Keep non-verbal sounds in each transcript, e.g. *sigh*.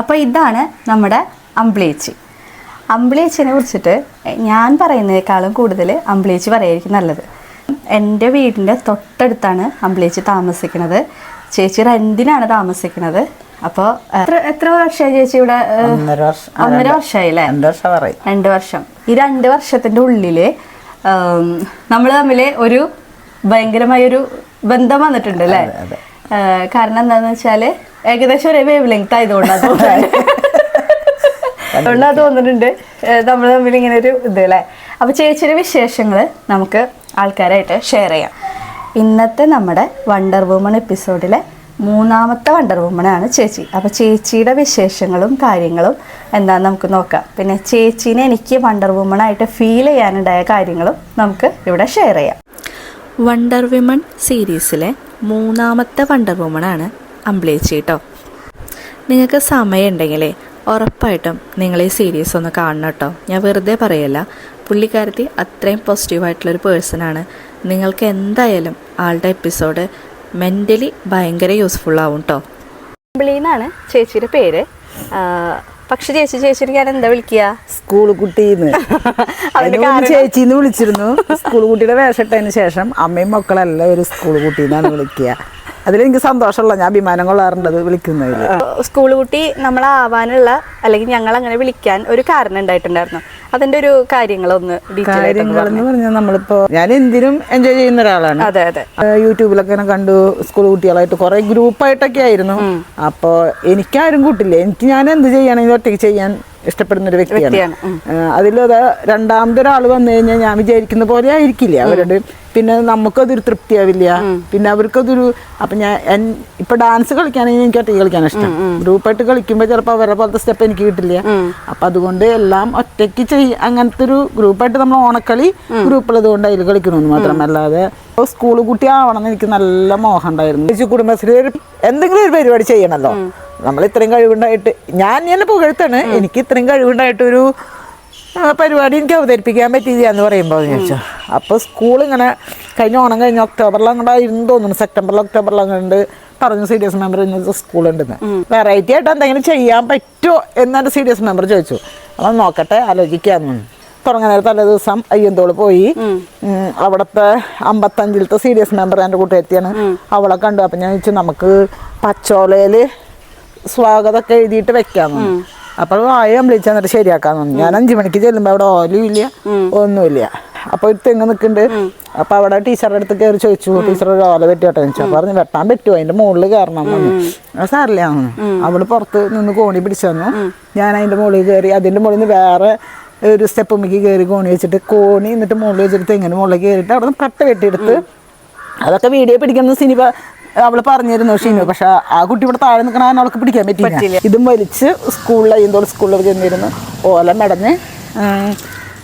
അപ്പോൾ ഇതാണ് നമ്മുടെ അമ്പിളിയേച്ചി. അമ്പിളിയേച്ചിനെ കുറിച്ചിട്ട് ഞാൻ പറയുന്നതിനേക്കാളും കൂടുതൽ അമ്പിളിയേച്ചി പറയായിരിക്കും നല്ലത്. എന്റെ വീടിന്റെ തൊട്ടടുത്താണ് അമ്പിളിയേച്ചി താമസിക്കുന്നത്. ചേച്ചി റെന്റിനാണ് താമസിക്കുന്നത്. അപ്പോൾ എത്ര എത്ര വർഷമായി ചേച്ചി ഇവിടെ ഒന്നര വർഷം ഒന്നര വർഷമായി അല്ലേ രണ്ട് വർഷം ഈ രണ്ട് വർഷത്തിന്റെ ഉള്ളിൽ നമ്മൾ തമ്മിൽ ഒരു ഭയങ്കരമായ ഒരു ബന്ധം വന്നിട്ടുണ്ട് അല്ലേ കാരണം എന്താണെന്ന് വെച്ചാൽ ഏകദേശം ഒരേ വേവ് ലെങ്ത് ആയതുകൊണ്ടാണ് അതുകൊണ്ടാണ് തോന്നുന്നുണ്ട്. നമ്മൾ തമ്മിൽ ഇങ്ങനെ ഒരു ഇത് അല്ലേ? അപ്പോൾ ചേച്ചിയുടെ വിശേഷങ്ങൾ നമുക്ക് ആൾക്കാരായിട്ട് ഷെയർ ചെയ്യാം. ഇന്നത്തെ നമ്മുടെ വണ്ടർ വുമൺ എപ്പിസോഡിലെ മൂന്നാമത്തെ വണ്ടർ വുമണാണ് ചേച്ചി. അപ്പോൾ ചേച്ചിയുടെ വിശേഷങ്ങളും കാര്യങ്ങളും എന്താന്ന് നമുക്ക് നോക്കാം. പിന്നെ ചേച്ചീനെ എനിക്ക് വണ്ടർ വുമണായിട്ട് ഫീൽ ചെയ്യാനുണ്ടായ കാര്യങ്ങളും നമുക്ക് ഇവിടെ ഷെയർ ചെയ്യാം. വണ്ടർ വിമൺ സീരീസിലെ മൂന്നാമത്തെ വണ്ടർ വുമണാണ് അമ്പിളേച്ചി കേട്ടോ നിങ്ങൾക്ക് സമയമുണ്ടെങ്കിലേ ഉറപ്പായിട്ടും നിങ്ങൾ ഈ സീരീസ് ഒന്ന് കാണണം കേട്ടോ ഞാൻ വെറുതെ പറയല്ല. പുള്ളിക്കാരത്തി അത്രയും പോസിറ്റീവായിട്ടുള്ളൊരു പേഴ്സണാണ് നിങ്ങൾക്ക് എന്തായാലും ആളുടെ എപ്പിസോഡ് മെന്റലി ഭയങ്കര യൂസ്ഫുൾ ആവും കേട്ടോ അമ്പിളിന്നാണ് ചേച്ചിയുടെ പേര്. പക്ഷെ ചേച്ചി ചേച്ചി ഞാൻ എന്താ വിളിക്കുക? സ്കൂൾ കുട്ടീന്ന്. *laughs* ചേച്ചിന്ന് വിളിച്ചിരുന്നു. സ്കൂൾ കുട്ടിയുടെ വേഷം വേഷട്ടതിന് ശേഷം അമ്മയും മക്കളെല്ലാം ഒരു സ്കൂൾ കുട്ടീന്നാണ് വിളിക്കുക. അതിലെനിക്ക് സന്തോഷമുള്ള ഞാൻ അഭിമാനം കൊള്ളാറുണ്ടത് വിളിക്കുന്നതിൽ. സ്കൂൾ കുട്ടി നമ്മളാവാനുള്ള അല്ലെങ്കിൽ ഞങ്ങൾ അങ്ങനെ വിളിക്കാൻ ഒരു കാരണം ഉണ്ടായിട്ടുണ്ടായിരുന്നു. അതിന്റെ ഒരു കാര്യങ്ങളൊന്ന് എന്ന് പറഞ്ഞാൽ നമ്മളിപ്പോ ഞാൻ എന്തിനും എൻജോയ് ചെയ്യുന്ന ഒരാളാണ്. അതെ അതെ. യൂട്യൂബിലൊക്കെ ഇങ്ങനെ കണ്ടു സ്കൂൾ കുട്ടികളായിട്ട് കുറെ ഗ്രൂപ്പായിട്ടൊക്കെ ആയിരുന്നു. അപ്പോൾ എനിക്കാരും കൂട്ടില്ല. എനിക്ക് ഞാൻ എന്ത് ചെയ്യണമെങ്കിലും ഒറ്റയ്ക്ക് ചെയ്യാൻ ഇഷ്ടപ്പെടുന്ന ഒരു വ്യക്തിയാണ്. അതിലത് രണ്ടാമത്തെ ഒരാൾ വന്നു കഴിഞ്ഞാൽ ഞാൻ വിചാരിക്കുന്ന പോലെ ആയിരിക്കില്ല. അവരുടെ പിന്നെ നമുക്കതൊരു തൃപ്തിയാവില്ല. പിന്നെ അവർക്കതൊരു അപ്പൊ ഞാൻ ഇപ്പൊ ഡാൻസ് കളിക്കാണെങ്കിൽ എനിക്ക് ഒറ്റയ്ക്ക് കളിക്കാൻ ഇഷ്ടം. ഗ്രൂപ്പായിട്ട് കളിക്കുമ്പോൾ ചിലപ്പോൾ അവരുടെ പോലത്തെ സ്റ്റെപ്പ് എനിക്ക് കിട്ടില്ല. അപ്പൊ അതുകൊണ്ട് എല്ലാം ഒറ്റയ്ക്ക് ചെയ്യ അങ്ങനത്തെ ഒരു ഗ്രൂപ്പായിട്ട് നമ്മൾ ഓണക്കളി ഗ്രൂപ്പുള്ളത് കൊണ്ട് അതിൽ കളിക്കണമെന്ന് മാത്രം അല്ലാതെ സ്കൂൾ കുട്ടി ആവണം എന്ന് എനിക്ക് നല്ല മോഹം ഉണ്ടായിരുന്നു. കുടുംബശ്രീ എന്തെങ്കിലും ഒരു പരിപാടി ചെയ്യണമല്ലോ നമ്മൾ ഇത്രയും കഴിവുണ്ടായിട്ട് ഞാൻ തന്നെ പുകഴ്ത്താണ്. എനിക്ക് ഇത്രയും കഴിവുണ്ടായിട്ടൊരു ഒരു പരിപാടി എനിക്ക് അവതരിപ്പിക്കാൻ പറ്റിയില്ല എന്ന് പറയുമ്പോൾ ചോദിച്ചാൽ അപ്പോൾ സ്കൂൾ ഇങ്ങനെ കഴിഞ്ഞ ഓണം കഴിഞ്ഞ ഒക്ടോബറിൽ അങ്ങോട്ടായിരുന്നു തോന്നുന്നു. സെപ്റ്റംബറിൽ ഒക്ടോബറിൽ അങ്ങോട്ട് പറഞ്ഞു സി ഡി എസ് മെമ്പർ ഇന്നത്തെ സ്കൂളുണ്ടെന്ന് വെറൈറ്റി ആയിട്ട് എന്തെങ്കിലും ചെയ്യാൻ പറ്റുമോ എന്നെ സി ഡി എസ് മെമ്പർ ചോദിച്ചു. അപ്പം നോക്കട്ടെ ആലോചിക്കാമെന്ന് തുടങ്ങുന്ന നേരത്തെ തലേ ദിവസം അയ്യന്തോൾ പോയി. അവിടുത്തെ അമ്പത്തഞ്ചിലത്തെ സി ഡി എസ് മെമ്പർ എന്റെ കൂട്ടുകാരിയാണ് അവളെ കണ്ടു. അപ്പം ഞാൻ ചോദിച്ചു നമുക്ക് പച്ചോലയിൽ സ്വാഗതമൊക്കെ എഴുതിയിട്ട് വെക്കാമെന്ന് അപ്പോൾ വായ വിളിച്ചാൽ എന്നിട്ട് ശരിയാക്കാന്ന് പറഞ്ഞു. ഞാൻ അഞ്ചു മണിക്ക് ചെല്ലുമ്പോൾ അവിടെ ഓലും ഇല്ല ഒന്നുമില്ല. അപ്പോൾ ഒരു തെങ്ങ് നിൽക്കുന്നുണ്ട്. അപ്പോൾ അവിടെ ടീച്ചറുടെ അടുത്ത് കയറി ചോദിച്ചു ടീച്ചർ ഒരു ഓല വെട്ടിയോട്ടെ? ചോദിച്ചു. പറഞ്ഞു വെട്ടാൻ പറ്റുമോ? അതിന്റെ മുകളിൽ കയറണം പറഞ്ഞു. സാറില്ല അവൾ പുറത്ത് നിന്ന് കോണി പിടിച്ചു തന്നു. ഞാൻ അതിന്റെ മുകളിൽ കയറി അതിന്റെ മുകളിൽ നിന്ന് വേറെ ഒരു സ്റ്റെപ്പ് മുക്കി കയറി കോണി വെച്ചിട്ട് കോണി എന്നിട്ട് മുകളിൽ വെച്ചിട്ട് തെങ്ങിന് മുകളിൽ കയറിയിട്ട് അവിടെ നിന്ന് കട്ട വെട്ടിയെടുത്ത് അതൊക്കെ വീഡിയോ പിടിക്കുന്ന സിനിമ അവൾ പറഞ്ഞിരുന്നു ഷീനു പക്ഷെ ആ കുട്ടി ഇവിടെ താഴെ നിൽക്കണ അവൾക്ക് പിടിക്കാൻ പറ്റില്ല ഇതും വലിച്ച് സ്കൂളിൽ അയ്യന്തോളം സ്കൂളിൽ ചെന്നിരുന്നു ഓല ഉം,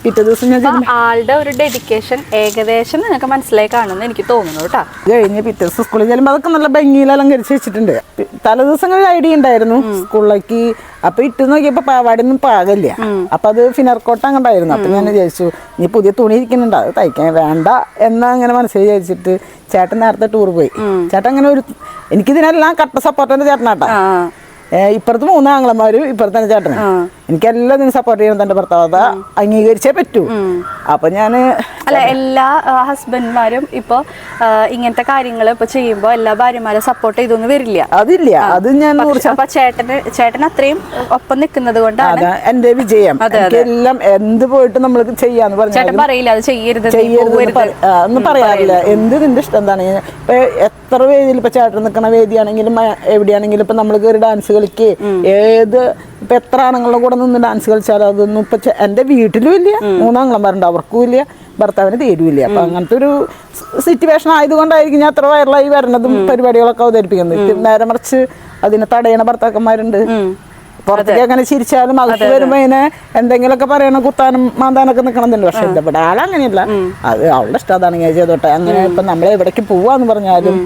പിറ്റേ ദിവസം ഞാൻ ആളുടെ ഒരു ഡെഡിക്കേഷൻ ഏകദേശം നിങ്ങൾക്ക് മനസ്സിലായി കാണുമെന്ന് എനിക്ക് തോന്നുന്നു കേട്ടോ. കഴിഞ്ഞ് പിറ്റേ ദിവസം സ്കൂളിൽ ചെല്ലുമ്പോൾ അതൊക്കെ നല്ല ഭംഗിയിൽ അലങ്കരിച്ച് വെച്ചിട്ടുണ്ട്. തലേ ദിവസം ഒരു ഐഡിയ ഉണ്ടായിരുന്നു സ്കൂളിലേക്ക്. അപ്പൊ ഇട്ട് നോക്കിയപ്പോ പാവാടൊന്നും പാകല്ല. അപ്പൊ അത് ഫിനർക്കോട്ട അങ്ങോട്ടായിരുന്നു. അപ്പൊ ഞാൻ വിചാരിച്ചു നീ പുതിയ തുണി ഇരിക്കുന്നുണ്ട് അത് തയ്ക്കാൻ വേണ്ട എന്നങ്ങനെ മനസ്സിൽ വിചാരിച്ചിട്ട് ചേട്ടൻ നേരത്തെ ടൂർ പോയി. ചേട്ടൻ അങ്ങനെ ഒരു എനിക്കിതിനെല്ലാം കട്ട സപ്പോർട്ടന്റെ ചേട്ടനാട്ടാ. ഇപ്പുറത്ത് മൂന്ന് ആങ്ങളമാരും ഇപ്പുറത്ത് തന്നെ ചേട്ടന്. എനിക്ക് എല്ലാത്തിനും സപ്പോർട്ട് ചെയ്യണം തന്റെ ഭർത്താവ്. അംഗീകരിച്ചേ പറ്റൂ. അപ്പൊ ഞാൻ അല്ല എല്ലാ ഹസ്ബൻഡ്മാരും ഇപ്പൊ ഇങ്ങനത്തെ കാര്യങ്ങൾ ഇപ്പൊ ചെയ്യുമ്പോൾ എല്ലാ ഭാര്യമാരും സപ്പോർട്ട് ചെയ്തൊന്നും വരില്ല. അതില്ല. അത് ഞാൻ അപ്പൊ ചേട്ടന് ചേട്ടൻ അത്രയും ഒപ്പം നിൽക്കുന്നത് കൊണ്ടാണ് എന്റെ വിജയം. എല്ലാം എന്ത് പോയിട്ട് നമ്മൾ ചെയ്യാന്ന് ചേട്ടൻ പറഞ്ഞാൽ പറയില്ല അത് ചെയ്യരുത് ഒന്നും പറയാറില്ല. എന്ത് നിന്റെ ഇഷ്ടം എന്താണ്? ഇപ്പൊ എത്ര വേദിയിൽ ഇപ്പൊ ചേട്ടൻ നിൽക്കുന്ന വേദിയാണെങ്കിലും എവിടെയാണെങ്കിലും ഇപ്പൊ നമ്മൾ കയറി ഡാൻസ് കളിക്ക് ഏത് ഇപ്പൊ എത്ര ആണുങ്ങളുടെ കൂടെ നിന്ന് ഡാൻസ് കളിച്ചാലും അതൊന്നും ഇപ്പൊ എന്റെ വീട്ടിലും ഇല്ല. മൂന്നാങ്ങളന്മാരുണ്ട് അവർക്കും ഇല്ല. ഭർത്താവിന് തീരുമില്ല അപ്പൊ അങ്ങനത്തെ ഒരു സിറ്റുവേഷൻ ആയതുകൊണ്ടായിരിക്കും ഞാൻ അത്ര വൈറലായി വരണതും പരിപാടികളൊക്കെ അവതരിപ്പിക്കുന്നത്. നേരെ മറിച്ച് അതിനെ തടയണ ഭർത്താക്കന്മാരുണ്ട്. പുറത്തേക്ക് അങ്ങനെ ചിരിച്ചാലും അകത്ത് വരുമ്പോ ഇതിനെ എന്തെങ്കിലുമൊക്കെ പറയണം കുത്താനും മാന്താനൊക്കെ നിൽക്കണമെന്നുണ്ട് പക്ഷെ ഇവിടെ ആളങ്ങനെയല്ല. അത് അവളുടെ ഇഷ്ടം അതാണ്. ഞാൻ ചെയ്തോട്ടെ. അങ്ങനെ ഇപ്പൊ നമ്മൾ എവിടേക്ക് പോവാന്ന് പറഞ്ഞാലും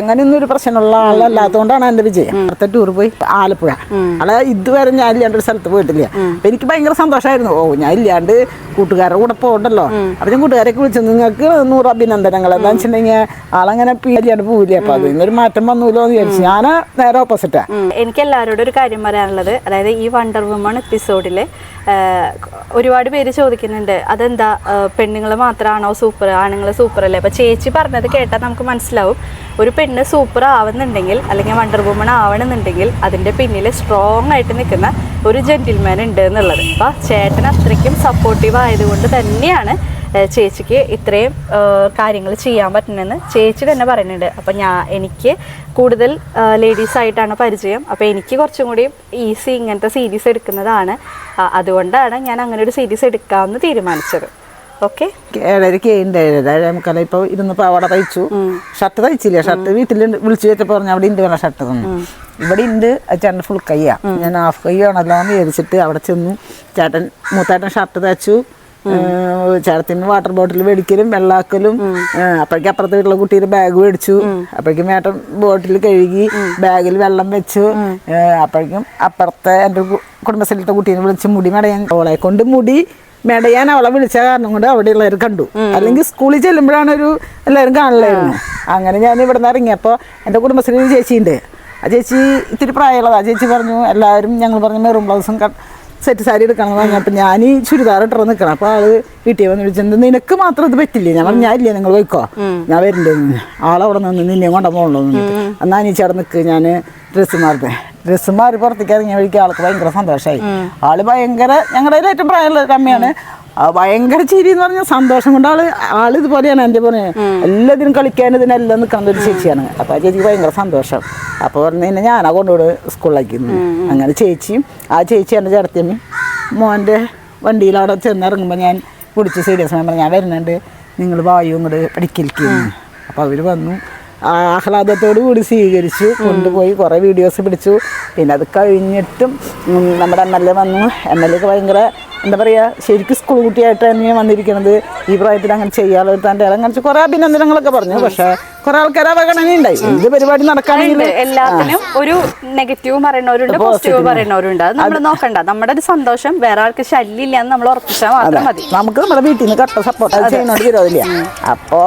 എങ്ങനെയൊന്നും ഒരു പ്രശ്നമുള്ള ആളല്ലാത്തതുകൊണ്ടാണ് എന്റെ വിജയം. അടുത്ത ടൂർ പോയി ആലപ്പുഴ. അവിടെ ഇതുവരെ ഞാൻ ഇല്ലാണ്ട് ഒരു സ്ഥലത്ത് പോയിട്ടില്ല. അപ്പൊ എനിക്ക് ഭയങ്കര സന്തോഷമായിരുന്നു ഓ ഞാൻ ഇല്ലാണ്ട് കൂട്ടുകാരുടെ കൂടെ പോകണ്ടല്ലോ. അപ്പൊ ഞാൻ കൂട്ടുകാരൊക്കെ വിളിച്ചു. നിങ്ങൾക്ക് നൂറ് അഭിനന്ദനങ്ങൾ. എന്താ വെച്ചിട്ടുണ്ടെങ്കിൽ ആളങ്ങനെ ഇല്ലാണ്ട് പോവില്ല. അപ്പൊ ഇന്നൊരു മാറ്റം വന്നൂലോ എന്ന് വിചാരിച്ചു. ഞാൻ നേരെ ഓപ്പോസിറ്റാ എനിക്ക് എല്ലാവരോടും ഒരു കാര്യം പറയാനുള്ളത്. അതായത് ഈ വണ്ടർ വുമൺ എപ്പിസോഡിൽ ഒരുപാട് പേര് ചോദിക്കുന്നുണ്ട്. അതെന്താ? പെണ്ണുങ്ങൾ മാത്രമാണോ സൂപ്പർ ആണുങ്ങൾ സൂപ്പർ അല്ലേ? അപ്പോൾ ചേച്ചി പറഞ്ഞത് കേട്ടാൽ നമുക്ക് മനസ്സിലാവും. ഒരു പെണ്ണ് സൂപ്പർ ആവുന്നുണ്ടെങ്കിൽ അല്ലെങ്കിൽ വണ്ടർ വുമൺ ആവണമെന്നുണ്ടെങ്കിൽ അതിന്റെ പിന്നിൽ സ്ട്രോങ് ആയിട്ട് നിൽക്കുന്ന ഒരു ജെന്റിൽമാൻ ഉണ്ട് എന്നുള്ളത്. അപ്പോൾ ചേട്ടൻ അത്രയ്ക്കും സപ്പോർട്ടീവ് ആയതുകൊണ്ട് തന്നെയാണ് ചേച്ചിക്ക് ഇത്രയും കാര്യങ്ങൾ ചെയ്യാൻ പറ്റുന്നെന്ന് ചേച്ചി തന്നെ പറയുന്നുണ്ട്. അപ്പം ഞാൻ എനിക്ക് കൂടുതൽ ലേഡീസായിട്ടാണ് പരിചയം. അപ്പോൾ എനിക്ക് കുറച്ചും കൂടി ഈസി ഇങ്ങനത്തെ സീരീസ് എടുക്കുന്നതാണ്. അതുകൊണ്ടാണ് ഞാൻ അങ്ങനെ ഒരു സീരീസ് എടുക്കാമെന്ന് തീരുമാനിച്ചത്. ഓക്കെ. ഏഴരക്ക് ഉണ്ടായിരുന്നു ഏഴേ മുക്കാല ഇപ്പൊ ഇരുന്ന് പാവാട തയ്ച്ചു. ഷർട്ട് തയ്ച്ചില്ല. ഷർട്ട് വീട്ടിൽ വിളിച്ചു വെച്ചപ്പോ പറഞ്ഞു അവിടെ ഉണ്ട് വേണം ഷർട്ട് തന്നു. ഇവിടെ ഉണ്ട് ചേട്ടൻ ഫുൾ കയ്യാ ഞാൻ ഹാഫ് കൈ എന്ന് വിചാരിച്ചിട്ട് അവിടെ ചെന്നു. ചേട്ടൻ മൂത്താട്ടൻ ഷർട്ട് തയ്ച്ചു. ചേട്ടത്തിന് വാട്ടർ ബോട്ടിൽ മേടിക്കലും വെള്ളാക്കലും. അപ്പോഴേക്കും അപ്പുറത്തെ വീട്ടിലെ കുട്ടിയുടെ ബാഗ് മേടിച്ചു. അപ്പോഴേക്കും ഏട്ടൻ ബോട്ടിൽ കഴുകി ബാഗിൽ വെള്ളം വെച്ചു. അപ്പഴേക്കും അപ്പോഴേക്കും അപ്പുറത്തെ എന്റെ കുടുംബശ്രീലത്തെ കുട്ടീനെ വിളിച്ച് മുടി മടയാൻ ഓളെ കൊണ്ട് മുടി മെടയാൻ അവളെ വിളിച്ച കാരണം കൊണ്ട് അവിടെയുള്ളവർ കണ്ടു. അല്ലെങ്കിൽ സ്കൂളിൽ ചെല്ലുമ്പോഴാണ് ഒരു എല്ലാവരും കാണലായിരുന്നു അങ്ങനെ ഞാൻ ഇവിടെ നിന്ന് ഇറങ്ങിയപ്പോൾ എന്റെ കുടുംബശ്രീ ഒരു ചേച്ചിയുണ്ട്. ആ ചേച്ചി ഇത്തിരി പ്രായമുള്ളതാ. ചേച്ചി പറഞ്ഞു എല്ലാവരും ഞങ്ങൾ പറഞ്ഞു മെറൂൺ ബ്ലൗസും സെറ്റ് സാരി എടുക്കണം എന്ന് പറഞ്ഞപ്പോൾ ഞാൻ ഈ ചുരിദാർ ഇട്ടറ നിൽക്കണം. അപ്പോൾ ആൾ വീട്ടിൽ വന്ന് വിളിച്ചത് നിനക്ക് മാത്രം ഇത് പറ്റില്ലേ? ഞാൻ പറഞ്ഞു ഞാൻ ഇല്ലേ നിങ്ങൾ പോയിക്കോ. ഞാൻ വരണ്ടേ ആളവിടെ നിന്ന് നിന്നെ കൊണ്ട പോകണല്ലോ എന്നാ നീ ചേർന്ന് നിൽക്ക് ഞാൻ ഡ്രസ്സ് മാറട്ടെ ഡ്രസ്സ് മാറി പുറത്തേക്ക് ഇറങ്ങിയ വഴിക്ക് ആൾക്ക് ഭയങ്കര സന്തോഷമായി ആൾ ഭയങ്കര ഞങ്ങളുടെ ഏറ്റവും പ്രായമുള്ള കമ്മിയാണ്. ഭയങ്കര ചിരി എന്ന് പറഞ്ഞാൽ സന്തോഷം കൊണ്ട് ആൾ ആൾ ഇതുപോലെയാണ് എന്റെ പോലെ എല്ലാത്തിനും കളിക്കാൻ ഇതിനെല്ലാം നിൽക്കുന്ന ഒരു ചേച്ചിയാണ്. അപ്പോൾ ആ ചേച്ചിക്ക് ഭയങ്കര സന്തോഷം. അപ്പോൾ പറഞ്ഞു കഴിഞ്ഞാൽ ഞാനാ കൊണ്ടുപോയി സ്കൂളിലേക്ക് അങ്ങനെ ചേച്ചിയും ആ ചേച്ചി എന്റെ ചേർത്തിയമ്മയും മോന്റെ വണ്ടിയിൽ അവിടെ ചെന്നിറങ്ങുമ്പോൾ ഞാൻ വിളിച്ച് സീരിയസ് ഞാൻ പറഞ്ഞു ഞാൻ വരുന്നുണ്ട്. നിങ്ങൾ വായു ഇങ്ങോട്ട് പഠിക്കലിക്കുന്നു അപ്പോൾ അവർ വന്നു. ആഹ്ലാദത്തോടു കൂടി സ്വീകരിച്ചു കൊണ്ടുപോയി കുറേ വീഡിയോസ് പിടിച്ചു. പിന്നെ അത് കഴിഞ്ഞിട്ടും നമ്മുടെ എം എൽ എ വന്നു. എം എൽ എക്ക് ഭയങ്കര എന്താ പറയുക ശരിക്കും സ്കൂൾ കുട്ടിയായിട്ട് തന്നെയാണ് വന്നിരിക്കുന്നത്. ഈ പ്രായത്തിൽ അങ്ങനെ ചെയ്യാതെ തന്റെ അങ്ങനെ കുറേ അഭിനന്ദനങ്ങളൊക്കെ പറഞ്ഞു. പക്ഷേ കുറേ ആൾക്കാർ അവഗണന ഉണ്ടായി എന്ത് പരിപാടി നടക്കാനില്ല എല്ലാത്തിനും ഒരു നെഗറ്റീവ് പറയുന്നവരുണ്ട് പോസിറ്റീവ് പറയുന്നവരുണ്ട്. അത് നമ്മൾ നോക്കണ്ട. നമ്മുടെ ഒരു സന്തോഷം വേറെ ആൾക്ക് ശല്യമില്ല എന്ന് നമ്മൾ ഉറപ്പിച്ചാൽ മാത്രം മതി. നമുക്ക് നമ്മുടെ വീട്ടിൽ നിന്ന് കട്ട സപ്പോർട്ട് അത് ചെയ്യുന്നോണ്ട് വിരോധമില്ല അപ്പോ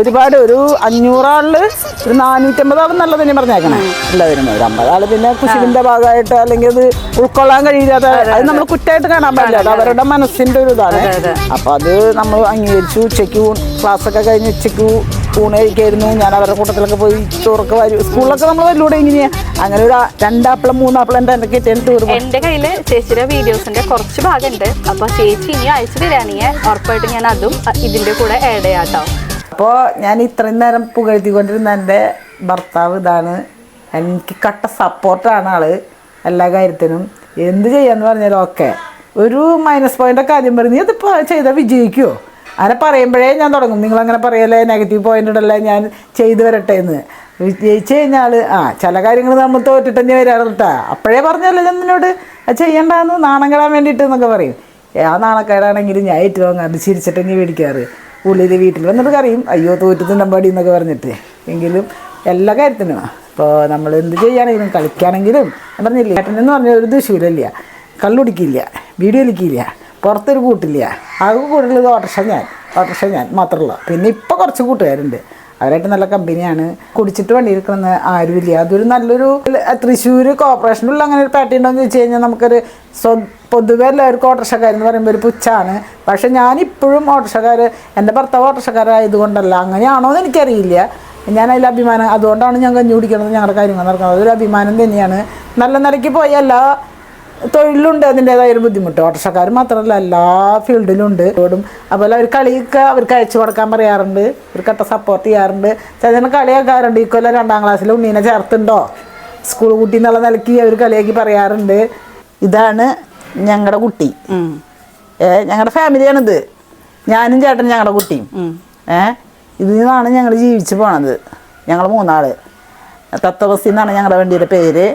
ഒരുപാട് ഒരു അഞ്ഞൂറാളിൽ ഒരു നാനൂറ്റമ്പത് ആളും നല്ല തന്നെ പറഞ്ഞേക്കണേ. എല്ലാവരും ഒരു അമ്പതാൾ പിന്നെ കുശിലിന്റെ ഭാഗമായിട്ട് അല്ലെങ്കിൽ അത് ഉൾക്കൊള്ളാൻ കഴിയാത്ത അത് നമ്മൾ കുറ്റമായിട്ട് കാണാൻ പറ്റില്ല അത് അവരുടെ മനസ്സിന്റെ ഒരു ഇതാണ്. അപ്പൊ അത് നമ്മൾ അംഗീകരിച്ചു. ഉച്ചയ്ക്ക് ക്ലാസ് ഒക്കെ കഴിഞ്ഞ് ഉച്ചയ്ക്ക് ഊണ് കഴിക്കായിരുന്നു ഞാൻ അവരുടെ കൂട്ടത്തിലൊക്കെ പോയി ചോറൊക്കെ വരും. സ്കൂളിലൊക്കെ നമ്മൾ വരിലൂടെ ഇങ്ങനെയാണ് അങ്ങനെ ഒരു രണ്ടാപ്പിളം മൂന്നാപ്പിളം എന്റെ എന്റെ കിട്ടിയ ടൂർ എന്റെ കയ്യിൽ ചേച്ചിയുടെ വീഡിയോസിന്റെ കുറച്ച് ഭാഗമുണ്ട്. അപ്പോൾ ചേച്ചി ഇനി അയച്ചു തരാണെങ്കിൽ ഉറപ്പായിട്ട് ഞാൻ അതും ഇതിന്റെ ഇതിന്റെ കൂടെ ആഡ് ചെയ്യാട്ടോ അപ്പോൾ ഞാൻ ഇത്രയും നേരം പുകഴ്ത്തിക്കൊണ്ടിരുന്ന എന്റെ ഭർത്താവ് ഇതാണ്. എനിക്ക് കട്ട സപ്പോർട്ടാണ് ആൾ എല്ലാ കാര്യത്തിനും. എന്ത് ചെയ്യാന്ന് പറഞ്ഞാലും ഓക്കെ ഒരു മൈനസ് പോയിന്റ് കാര്യം ആദ്യം നീ ഇതിപ്പോൾ ചെയ്താൽ വിജയിക്കുമോ അങ്ങനെ പറയുമ്പോഴേ ഞാൻ തുടങ്ങും. നിങ്ങൾ അങ്ങനെ പറയല്ലേ നെഗറ്റീവ് ഉണ്ടല്ലേ ഞാൻ ചെയ്തു വരട്ടെ എന്ന് ജയിച്ചു കഴിഞ്ഞാൽ ആ ചില കാര്യങ്ങൾ നമ്മൾ തോറ്റിട്ട് തന്നെ വരാറുട്ടാ അപ്പോഴേ പറഞ്ഞല്ലോ ഞാൻ നിന്നോട് ചെയ്യണ്ടെന്ന് നാണം കെടാൻ വേണ്ടിയിട്ട് എന്നൊക്കെ പറയും. ആ നാണക്കേടാണെങ്കിലും ഞാൻ ഏറ്റവും അങ്ങനെ ചിരിച്ചിട്ട് തന്നെ മേടിക്കാറ് ഉള്ളിൽ വീട്ടിൽ വന്നിട്ട് കറിയും അയ്യോ തോറ്റു തിന്നമ്പാടി എന്നൊക്കെ പറഞ്ഞിട്ട്. എങ്കിലും എല്ലാ കാര്യത്തിനും. അപ്പോൾ നമ്മൾ എന്ത് ചെയ്യുകയാണെങ്കിലും കളിക്കുകയാണെങ്കിലും പറഞ്ഞില്ല ഏട്ടനെന്ന് പറഞ്ഞാൽ ഒരു ദൂഷ്യമില്ല കള്ളുടിക്കില്ല വീഡിയോ കളിക്കില്ല പുറത്തൊരു കൂട്ടില്ല. ആകെ കൂടുതൽ ഓട്ടർഷ ഞാൻ. ഓട്ടർഷ ഞാൻ മാത്രമുള്ള പിന്നെ ഇപ്പോൾ കുറച്ച് കൂട്ടുകാരുണ്ട്. അവരായിട്ട് നല്ല കമ്പനിയാണ്. കുടിച്ചിട്ട് വണ്ടി എടുക്കുന്ന ആരുമില്ല. അതൊരു നല്ലൊരു തൃശ്ശൂർ കോർപ്പറേഷനിലുള്ള അങ്ങനെ ഒരു പാർട്ടി ഉണ്ടോ എന്ന് ചോദിച്ചു കഴിഞ്ഞാൽ നമുക്കൊരു സ്വ പൊതുവെ എല്ലാവർക്കും ഓട്ടർഷക്കാരെന്ന് പറയുമ്പോൾ ഒരു പുച്ഛാണ്. പക്ഷെ ഞാനിപ്പോഴും ഓട്ടോറിക്ഷക്കാർ എന്റെ ഭർത്താവ് ഓട്ടർഷക്കാരായതുകൊണ്ടല്ല അങ്ങനെയാണോ എന്ന് എനിക്കറിയില്ല. ഞാൻ അതിൽ അഭിമാനം അതുകൊണ്ടാണ് ഞാൻ കഞ്ഞി കുടിക്കണത് ഞങ്ങളുടെ കാര്യങ്ങൾ നടക്കുന്നത്. അതൊരു അഭിമാനം തന്നെയാണ്. നല്ല നിലയ്ക്ക് പോയി എല്ലാ തൊഴിലുണ്ട് അതിന്റെതായ ഒരു ബുദ്ധിമുട്ട്. ഓട്ടോറിക്ഷക്കാർ മാത്രമല്ല എല്ലാ ഫീൽഡിലും ഉണ്ട് ഓടും അതുപോലെ അവർ കളിയൊക്കെ അവർക്ക് അയച്ചു കൊടുക്കാൻ പറയാറുണ്ട്. കട്ട സപ്പോർട്ട് ചെയ്യാറുണ്ട്. ചില കളിയാക്കാറുണ്ട് ഈ കൊല്ലം രണ്ടാം ക്ലാസ്സിൽ ഉണ്ണീനെ ചേർത്തുണ്ടോ സ്കൂൾ കുട്ടി എന്നുള്ള നിലയ്ക്ക് അവർ കളിയാക്കി പറയാറുണ്ട്. ഇതാണ് ഞങ്ങളുടെ കുട്ടി. ഏ ഞങ്ങളുടെ ഫാമിലിയാണിത് ഞാനും ചേട്ടൻ ഞങ്ങളുടെ കുട്ടിയും. ഏ ഇതിൽ നിന്നാണ് ഞങ്ങൾ ജീവിച്ചു പോണത്. ഞങ്ങൾ മൂന്നാൾ. തത്വബസ് എന്നാണ് ഞങ്ങളുടെ വണ്ടിയുടെ പേര്.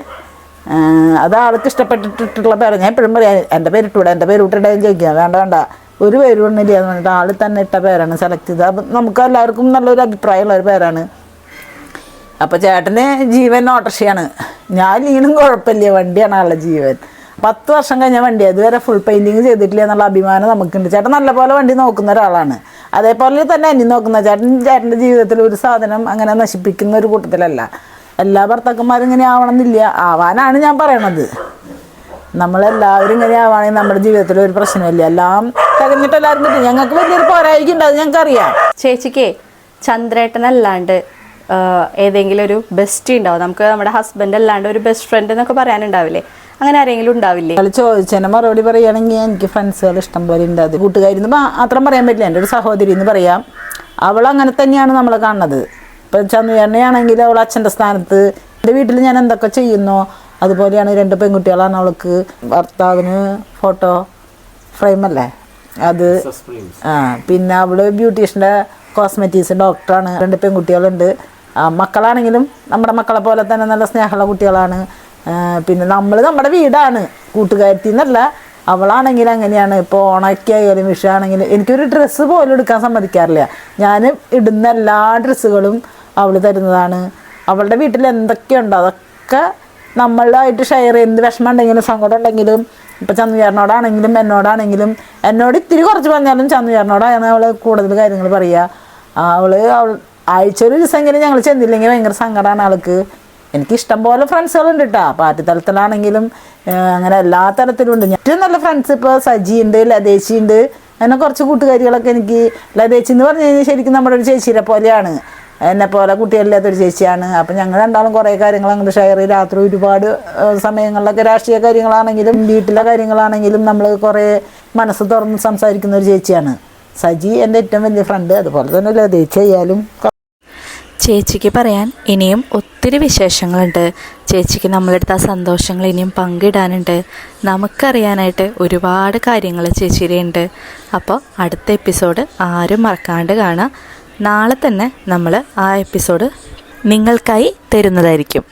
അത് ആൾക്ക് ഇഷ്ടപ്പെട്ടിട്ടുള്ള പേര്. ഞാൻ എപ്പോഴും പറയാം എന്റെ പേര് ഇട്ടൂടെ എന്റെ പേര് ഇട്ടിട്ട് ചോദിക്കുക വേണ്ട വേണ്ട. ഒരു പേര് ഒന്നുമില്ല എന്ന് പറഞ്ഞിട്ട് ആൾ തന്നെ ഇട്ട പേരാണ് സെലക്ട് ചെയ്തത്. അപ്പം നമുക്ക് എല്ലാവർക്കും നല്ലൊരു അഭിപ്രായമുള്ള ഒരു പേരാണ്. അപ്പോൾ ചേട്ടന് ജീവൻ ഓട്ടർഷയാണ് ഞാൻ ഇല്ലെങ്കിലും കുഴപ്പമില്ല. വണ്ടിയാണ് ആളുടെ ജീവൻ. പത്ത് വർഷം കഴിഞ്ഞ വണ്ടി അതുവരെ ഫുൾ പെയിന്റിങ് ചെയ്തിട്ടില്ല എന്നുള്ള അഭിമാനം നമുക്കുണ്ട്. ചേട്ടൻ നല്ലപോലെ വണ്ടി നോക്കുന്ന ഒരാളാണ്. അതേപോലെ തന്നെ എന്നെ നോക്കുന്ന ചേട്ടൻ ചേട്ടന്റെ ജീവിതത്തിൽ ഒരു സാധനം അങ്ങനെ നശിപ്പിക്കുന്ന ഒരു കൂട്ടത്തിലല്ല. എല്ലാ ഭർത്താക്കന്മാരും ഇങ്ങനെ ആവണമെന്നില്ല. ആവാനാണ് ഞാൻ പറയണത്. നമ്മളെല്ലാവരും ഇങ്ങനെ ആവുകയാണെങ്കിൽ നമ്മുടെ ജീവിതത്തിൽ ഒരു പ്രശ്നമില്ല. എല്ലാം തികഞ്ഞിട്ട് എല്ലാവരും കിട്ടും ഞങ്ങൾക്ക് വലിയൊരു പോരായിരിക്കും ഉണ്ടാവും ഞങ്ങൾക്കറിയാം. ചേച്ചിക്ക് ചന്ദ്രേട്ടനല്ലാണ്ട് ഏതെങ്കിലും ഒരു ബെസ്റ്റ് ഉണ്ടാവും. നമുക്ക് നമ്മുടെ ഹസ്ബൻഡ് അല്ലാണ്ട് ഒരു ബെസ്റ്റ് ഫ്രണ്ട് എന്നൊക്കെ പറയാനുണ്ടാവില്ലേ? അങ്ങനെ ആരെങ്കിലും ഉണ്ടാവില്ലേ? അയാൾ ചോദിച്ചതിന് മറുപടി പറയുകയാണെങ്കിൽ എനിക്ക് ഫ്രണ്ട്സുകൾ ഇഷ്ടം പോലെ ഉണ്ട്. അത് കൂട്ടുകാരി മാത്രം പറയാൻ പറ്റില്ല. എന്റെ ഒരു സഹോദരി എന്ന് പറയാം. അവൾ അങ്ങനെ തന്നെയാണ് നമ്മളെ കാണുന്നത്. ഇപ്പം ചന്ദ്രയാണെങ്കിൽ അവൾ അച്ഛന്റെ സ്ഥാനത്ത്. എന്റെ വീട്ടിൽ ഞാൻ എന്തൊക്കെ ചെയ്യുന്നോ അതുപോലെയാണ് രണ്ട് പെൺകുട്ടികളാണ് അവൾക്ക് ഭർത്താവിന് ഫോട്ടോ ഫ്രെയിമല്ലേ അത് ആ പിന്നെ അവൾ ബ്യൂട്ടീഷ്യന്റെ കോസ്മെറ്റിക്സ് ഡോക്ടറാണ് രണ്ട് പെൺകുട്ടികളുണ്ട്. ആ, മക്കളാണെങ്കിലും നമ്മുടെ മക്കളെ പോലെ തന്നെ നല്ല സ്നേഹമുള്ള കുട്ടികളാണ്. പിന്നെ നമ്മൾ നമ്മുടെ വീടാണ്. കൂട്ടുകാരത്തി എന്നല്ല അവളാണെങ്കിൽ അങ്ങനെയാണ്. ഇപ്പോൾ ഓണൊക്കെ വിഷയമാണെങ്കിലും എനിക്കൊരു ഡ്രസ്സ് പോലും എടുക്കാൻ സമ്മതിക്കാറില്ല. ഞാൻ ഇടുന്ന എല്ലാ ഡ്രസ്സുകളും അവൾ തരുന്നതാണ്. അവളുടെ വീട്ടിൽ എന്തൊക്കെയുണ്ടോ അതൊക്കെ നമ്മളായിട്ട് ഷെയർ എന്ത് വിഷമം ഉണ്ടെങ്കിലും സങ്കടം ഉണ്ടെങ്കിലും ഇപ്പം ചന്ദ്രചേരനോടാണെങ്കിലും എന്നോടാണെങ്കിലും എന്നോട് ഇത്തിരി കുറച്ച് പറഞ്ഞാലും ചന്ദ്രചേരനോടാണ് അവൾ കൂടുതൽ കാര്യങ്ങൾ പറയുക അവൾ അവൾ ആഴ്ച ഒരു ദിവസമെങ്കിലും ഞങ്ങൾ ചെന്നില്ലെങ്കിൽ ഭയങ്കര സങ്കടമാണ് ആൾക്ക്. എനിക്ക് ഇഷ്ടംപോലെ ഫ്രണ്ട്സുകളുണ്ട് കേട്ടോ പാർട്ടി തലത്തിലാണെങ്കിലും അങ്ങനെ എല്ലാ തരത്തിലും ഉണ്ട് ഏറ്റവും നല്ല ഫ്രണ്ട്സ് ഇപ്പോൾ സജി ഉണ്ട് അങ്ങനെ കുറച്ച് കൂട്ടുകാരികളൊക്കെ എനിക്ക് ലതേച്ചി എന്ന് പറഞ്ഞു കഴിഞ്ഞാൽ ശരിക്കും നമ്മുടെ ഒരു ചേച്ചിയെ പോലെയാണ്. എന്നെ പോലെ കുട്ടികളില്ലാത്തൊരു ചേച്ചിയാണ്. അപ്പം ഞങ്ങൾ രണ്ടാളും കുറേ കാര്യങ്ങൾ അങ്ങനെ ഷെയർ ചെയ്ത് രാത്രി ഒരുപാട് സമയങ്ങളിലൊക്കെ രാഷ്ട്രീയ കാര്യങ്ങളാണെങ്കിലും വീട്ടിലെ കാര്യങ്ങളാണെങ്കിലും നമ്മൾ കുറേ മനസ്സ് തുറന്ന് സംസാരിക്കുന്ന ഒരു ചേച്ചിയാണ്. സജി എന്റെ ഏറ്റവും വലിയ ഫ്രണ്ട് അതുപോലെ തന്നെ ലതേച്ചി ആയാലും ചേച്ചിക്ക് പറയാൻ ഇനിയും ഒത്തിരി വിശേഷങ്ങളുണ്ട്. ചേച്ചിക്ക് നമ്മളെടുത്ത ആ സന്തോഷങ്ങൾ ഇനിയും പങ്കിടാനുണ്ട്. നമുക്കറിയാനായിട്ട് ഒരുപാട് കാര്യങ്ങൾ ചേച്ചിയുടെ ഉണ്ട്. അപ്പോൾ അടുത്ത എപ്പിസോഡ് ആരും മറക്കാണ്ട് കാണാം. നാളെ തന്നെ നമ്മൾ ആ എപ്പിസോഡ് നിങ്ങൾക്കായി തരുന്നതായിരിക്കും.